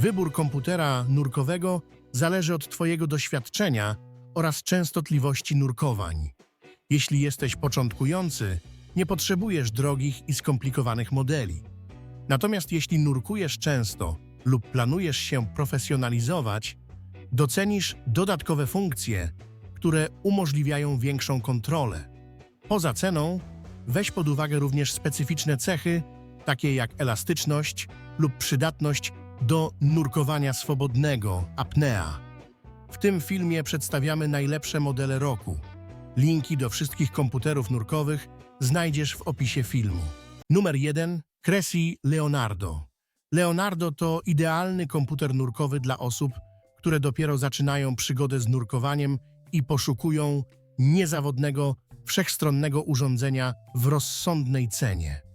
Wybór komputera nurkowego zależy od Twojego doświadczenia oraz częstotliwości nurkowań. Jeśli jesteś początkujący, nie potrzebujesz drogich i skomplikowanych modeli. Natomiast jeśli nurkujesz często lub planujesz się profesjonalizować, docenisz dodatkowe funkcje, które umożliwiają większą kontrolę. Poza ceną, weź pod uwagę również specyficzne cechy, takie jak elastyczność lub przydatność do nurkowania swobodnego apnea. W tym filmie przedstawiamy najlepsze modele roku. Linki do wszystkich komputerów nurkowych znajdziesz w opisie filmu. Numer 1. Cressy Leonardo. Leonardo to idealny komputer nurkowy dla osób, które dopiero zaczynają przygodę z nurkowaniem i poszukują niezawodnego, wszechstronnego urządzenia w rozsądnej cenie.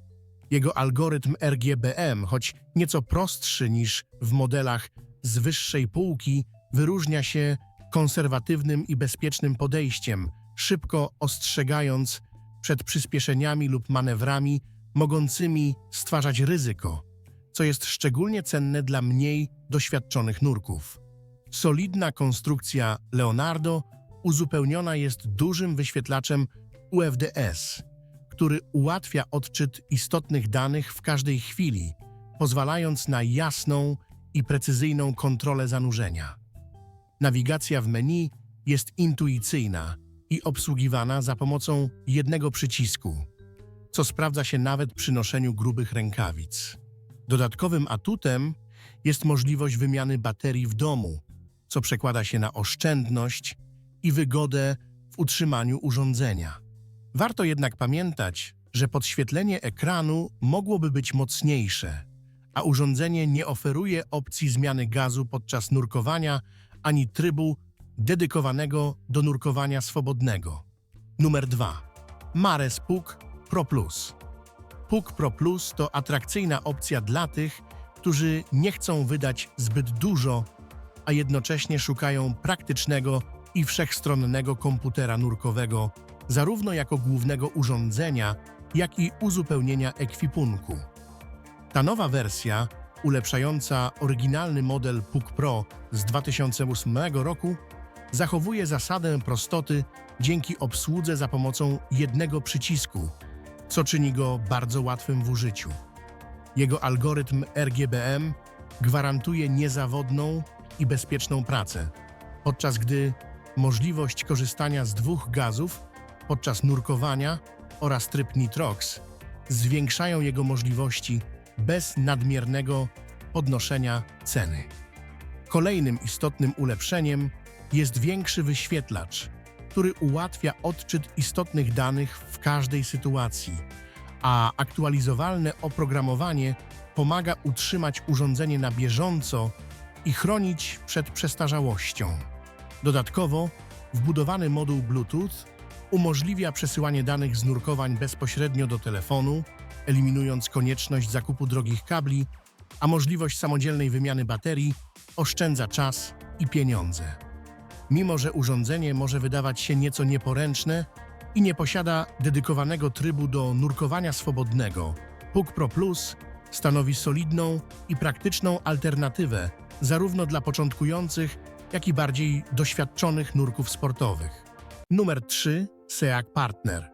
Jego algorytm RGBM, choć nieco prostszy niż w modelach z wyższej półki, wyróżnia się konserwatywnym i bezpiecznym podejściem, szybko ostrzegając przed przyspieszeniami lub manewrami mogącymi stwarzać ryzyko, co jest szczególnie cenne dla mniej doświadczonych nurków. Solidna konstrukcja Leonardo uzupełniona jest dużym wyświetlaczem UFDS, który ułatwia odczyt istotnych danych w każdej chwili, pozwalając na jasną i precyzyjną kontrolę zanurzenia. Nawigacja w menu jest intuicyjna i obsługiwana za pomocą jednego przycisku, co sprawdza się nawet przy noszeniu grubych rękawic. Dodatkowym atutem jest możliwość wymiany baterii w domu, co przekłada się na oszczędność i wygodę w utrzymaniu urządzenia. Warto jednak pamiętać, że podświetlenie ekranu mogłoby być mocniejsze, a urządzenie nie oferuje opcji zmiany gazu podczas nurkowania ani trybu dedykowanego do nurkowania swobodnego. Numer 2. Mares PUK Pro Plus. PUK Pro Plus to atrakcyjna opcja dla tych, którzy nie chcą wydać zbyt dużo, a jednocześnie szukają praktycznego i wszechstronnego komputera nurkowego, zarówno jako głównego urządzenia, jak i uzupełnienia ekwipunku. Ta nowa wersja, ulepszająca oryginalny model PUK Pro z 2008 roku, zachowuje zasadę prostoty dzięki obsłudze za pomocą jednego przycisku, co czyni go bardzo łatwym w użyciu. Jego algorytm RGBM gwarantuje niezawodną i bezpieczną pracę, podczas gdy możliwość korzystania z dwóch gazów podczas nurkowania oraz tryb Nitrox zwiększają jego możliwości bez nadmiernego podnoszenia ceny. Kolejnym istotnym ulepszeniem jest większy wyświetlacz, który ułatwia odczyt istotnych danych w każdej sytuacji, a aktualizowalne oprogramowanie pomaga utrzymać urządzenie na bieżąco i chronić przed przestarzałością. Dodatkowo, wbudowany moduł Bluetooth umożliwia przesyłanie danych z nurkowań bezpośrednio do telefonu, eliminując konieczność zakupu drogich kabli, a możliwość samodzielnej wymiany baterii oszczędza czas i pieniądze. Mimo, że urządzenie może wydawać się nieco nieporęczne i nie posiada dedykowanego trybu do nurkowania swobodnego, PUK Pro Plus stanowi solidną i praktyczną alternatywę zarówno dla początkujących, jak i bardziej doświadczonych nurków sportowych. Numer 3. SEAC Partner.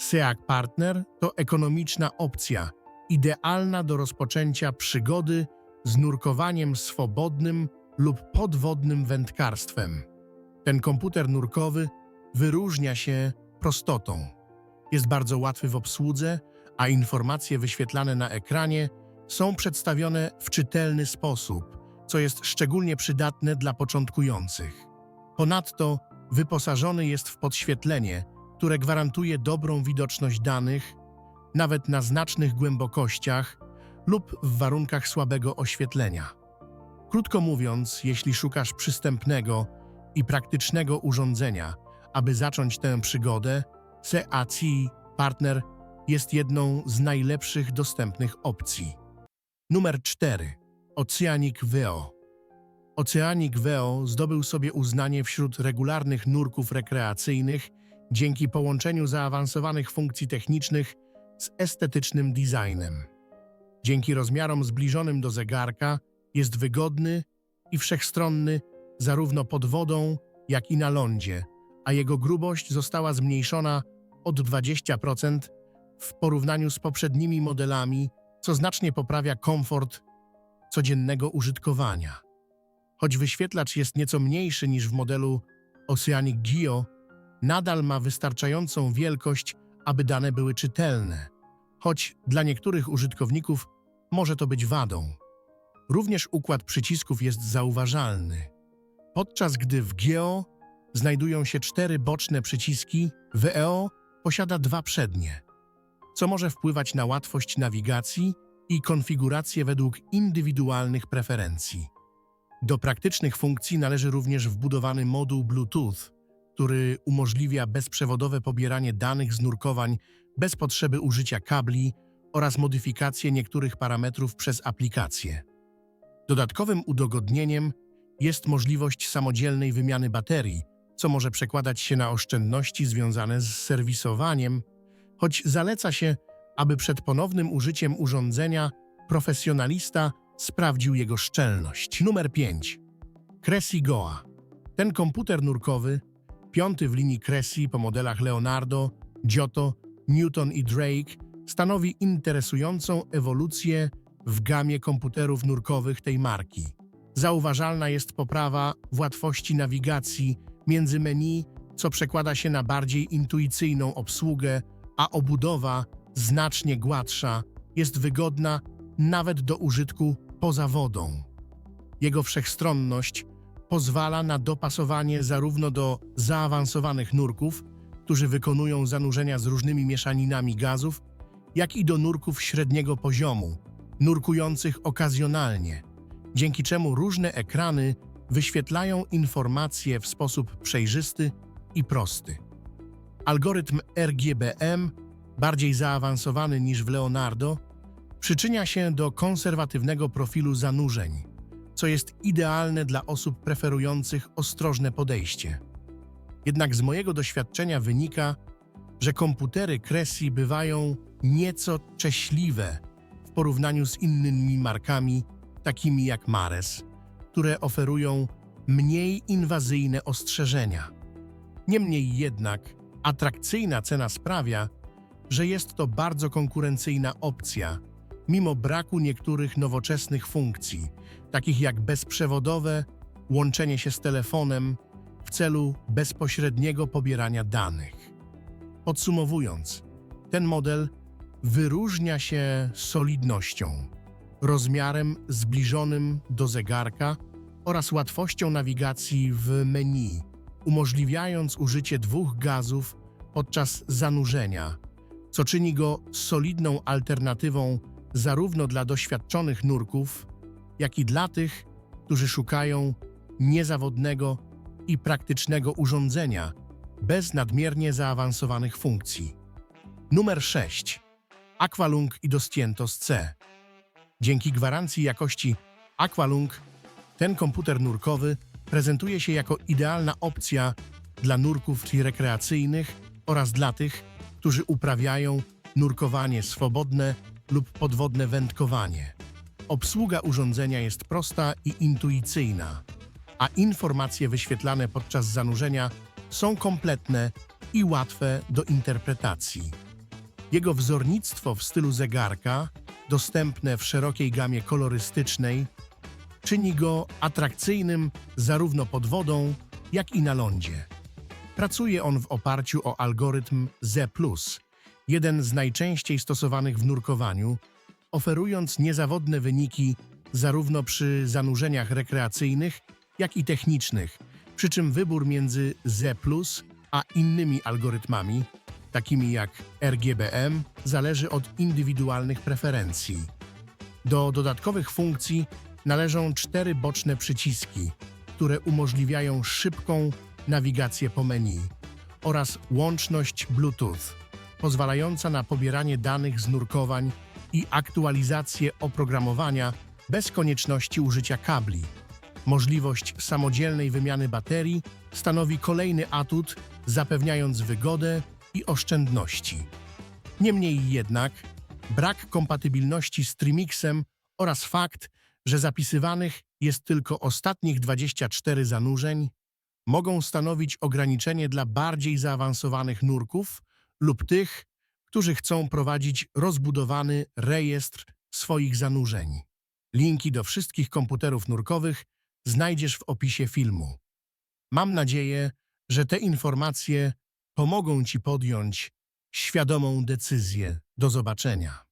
SEAC Partner to ekonomiczna opcja, idealna do rozpoczęcia przygody z nurkowaniem swobodnym lub podwodnym wędkarstwem. Ten komputer nurkowy wyróżnia się prostotą. Jest bardzo łatwy w obsłudze, a informacje wyświetlane na ekranie są przedstawione w czytelny sposób, co jest szczególnie przydatne dla początkujących. Ponadto wyposażony jest w podświetlenie, które gwarantuje dobrą widoczność danych, nawet na znacznych głębokościach lub w warunkach słabego oświetlenia. Krótko mówiąc, jeśli szukasz przystępnego i praktycznego urządzenia, aby zacząć tę przygodę, CAC Partner jest jedną z najlepszych dostępnych opcji. Numer 4. Oceanic Veo. Oceanic Veo zdobył sobie uznanie wśród regularnych nurków rekreacyjnych dzięki połączeniu zaawansowanych funkcji technicznych z estetycznym designem. Dzięki rozmiarom zbliżonym do zegarka Jest wygodny i wszechstronny zarówno pod wodą, jak i na lądzie, a jego grubość została zmniejszona od 20% w porównaniu z poprzednimi modelami, co znacznie poprawia komfort codziennego użytkowania. Choć wyświetlacz jest nieco mniejszy niż w modelu Oceanic Geo, nadal ma wystarczającą wielkość, aby dane były czytelne, choć dla niektórych użytkowników może to być wadą. Również układ przycisków jest zauważalny. Podczas gdy w Geo znajdują się cztery boczne przyciski, w EO posiada dwa przednie, co może wpływać na łatwość nawigacji i konfigurację według indywidualnych preferencji. Do praktycznych funkcji należy również wbudowany moduł Bluetooth, który umożliwia bezprzewodowe pobieranie danych z nurkowań bez potrzeby użycia kabli oraz modyfikację niektórych parametrów przez aplikację. Dodatkowym udogodnieniem jest możliwość samodzielnej wymiany baterii, co może przekładać się na oszczędności związane z serwisowaniem, choć zaleca się, aby przed ponownym użyciem urządzenia profesjonalista sprawdził jego szczelność. Numer 5. Cressy Goa. Ten komputer nurkowy, piąty w linii Cressy po modelach Leonardo, Giotto, Newton i Drake, stanowi interesującą ewolucję w gamie komputerów nurkowych tej marki. Zauważalna jest poprawa w łatwości nawigacji między menu, co przekłada się na bardziej intuicyjną obsługę, a obudowa, znacznie gładsza, jest wygodna nawet do użytku poza wodą. Jego wszechstronność pozwala na dopasowanie zarówno do zaawansowanych nurków, którzy wykonują zanurzenia z różnymi mieszaninami gazów, jak i do nurków średniego poziomu, nurkujących okazjonalnie, dzięki czemu różne ekrany wyświetlają informacje w sposób przejrzysty i prosty. Algorytm RGBM, bardziej zaawansowany niż w Leonardo, przyczynia się do konserwatywnego profilu zanurzeń, co jest idealne dla osób preferujących ostrożne podejście. Jednak z mojego doświadczenia wynika, że komputery Cressy bywają nieco cześliwe w porównaniu z innymi markami, takimi jak Mares, które oferują mniej inwazyjne ostrzeżenia. Niemniej jednak atrakcyjna cena sprawia, że jest to bardzo konkurencyjna opcja, mimo braku niektórych nowoczesnych funkcji, takich jak bezprzewodowe łączenie się z telefonem w celu bezpośredniego pobierania danych. Podsumowując, ten model wyróżnia się solidnością, rozmiarem zbliżonym do zegarka oraz łatwością nawigacji w menu, umożliwiając użycie dwóch gazów podczas zanurzenia, co czyni go solidną alternatywą zarówno dla doświadczonych nurków, jak i dla tych, którzy szukają niezawodnego i praktycznego urządzenia bez nadmiernie zaawansowanych funkcji. Numer 6. Aqualung i Dostientos C. Dzięki gwarancji jakości Aqualung ten komputer nurkowy prezentuje się jako idealna opcja dla nurków rekreacyjnych oraz dla tych, którzy uprawiają nurkowanie swobodne lub podwodne wędkowanie. Obsługa urządzenia jest prosta i intuicyjna, a informacje wyświetlane podczas zanurzenia są kompletne i łatwe do interpretacji. Jego wzornictwo w stylu zegarka, dostępne w szerokiej gamie kolorystycznej, czyni go atrakcyjnym zarówno pod wodą, jak i na lądzie. Pracuje on w oparciu o algorytm Z+, jeden z najczęściej stosowanych w nurkowaniu, oferując niezawodne wyniki zarówno przy zanurzeniach rekreacyjnych, jak i technicznych, przy czym wybór między Z+, a innymi algorytmami, takimi jak RGBM, zależy od indywidualnych preferencji. Do dodatkowych funkcji należą cztery boczne przyciski, które umożliwiają szybką nawigację po menu oraz łączność Bluetooth, pozwalająca na pobieranie danych z nurkowań i aktualizację oprogramowania bez konieczności użycia kabli. Możliwość samodzielnej wymiany baterii stanowi kolejny atut, zapewniając wygodę i oszczędności. Niemniej jednak, brak kompatybilności z Trimixem oraz fakt, że zapisywanych jest tylko ostatnich 24 zanurzeń, mogą stanowić ograniczenie dla bardziej zaawansowanych nurków lub tych, którzy chcą prowadzić rozbudowany rejestr swoich zanurzeń. Linki do wszystkich komputerów nurkowych znajdziesz w opisie filmu. Mam nadzieję, że te informacje pomogą Ci podjąć świadomą decyzję. Do zobaczenia.